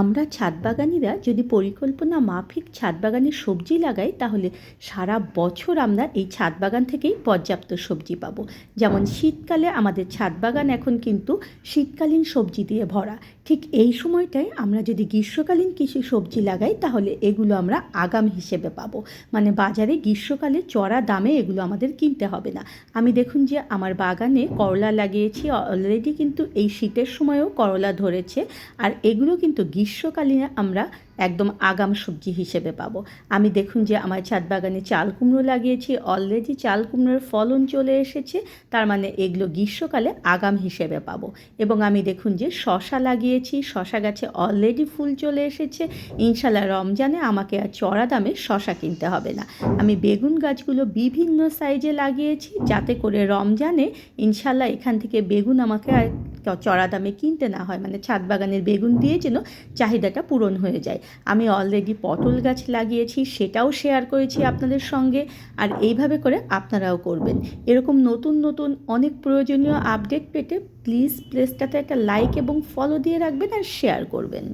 আমরা ছাদ বাগানিরা যদি পরিকল্পনা মাফিক ছাদ বাগানে সবজি লাগাই, তাহলে সারা বছর আমরা এই ছাদ বাগান থেকেই পর্যাপ্ত সবজি পাবো। যেমন শীতকালে আমাদের ছাদ বাগান এখন কিন্তু শীতকালীন সবজি দিয়ে ভরা। ঠিক এই সময়টায় আমরা যদি গ্রীষ্মকালীন কিছু সবজি লাগাই, তাহলে এগুলো আমরা আগাম হিসেবে পাবো। মানে বাজারে গ্রীষ্মকালে চড়া দামে এগুলো আমাদের কিনতে হবে না। আমি দেখুন যে আমার বাগানে করলা লাগিয়েছি অলরেডি কিন্তু এই শীতের সময়ও করলা ধরেছে, আর এগুলো কিন্তু গ্রীষ্মকালীন আমরা একদম আগাম সবজি হিসেবে পাবো। আমি দেখুন যে আমার ছাদ বাগানে চাল কুমড়ো লাগিয়েছি অলরেডি চাল কুমড়োর ফলন চলে এসেছে, তার মানে এগুলো গ্রীষ্মকালে আগাম হিসেবে পাবো। এবং আমি দেখুন যে শশা লাগিয়েছি, শশা গাছে অলরেডি ফুল চলে এসেছে ইনশাল্লাহ রমজানে আমাকে আর চড়া দামে শশা কিনতে হবে না। আমি বেগুন গাছগুলো বিভিন্ন সাইজে লাগিয়েছি, যাতে করে রমজানে ইনশাল্লাহ এখান থেকে বেগুন আমাকে আর চড়া দামে কিনতে না হয়। মানে ছাদ বাগানের বেগুন দিয়ে যেন চাহিদাটা পূরণ হয়ে যায়। আমি অলরেডি পটল গাছ লাগিয়েছি, সেটাও শেয়ার করেছি আপনাদের সঙ্গে আর এইভাবে করে আপনারাও করবেন। এরকম নতুন নতুন অনেক প্রয়োজনীয় আপডেট পেতে প্লিজ প্লেসটাতে একটা লাইক এবং ফলো দিয়ে রাখবেন আর শেয়ার করবেন।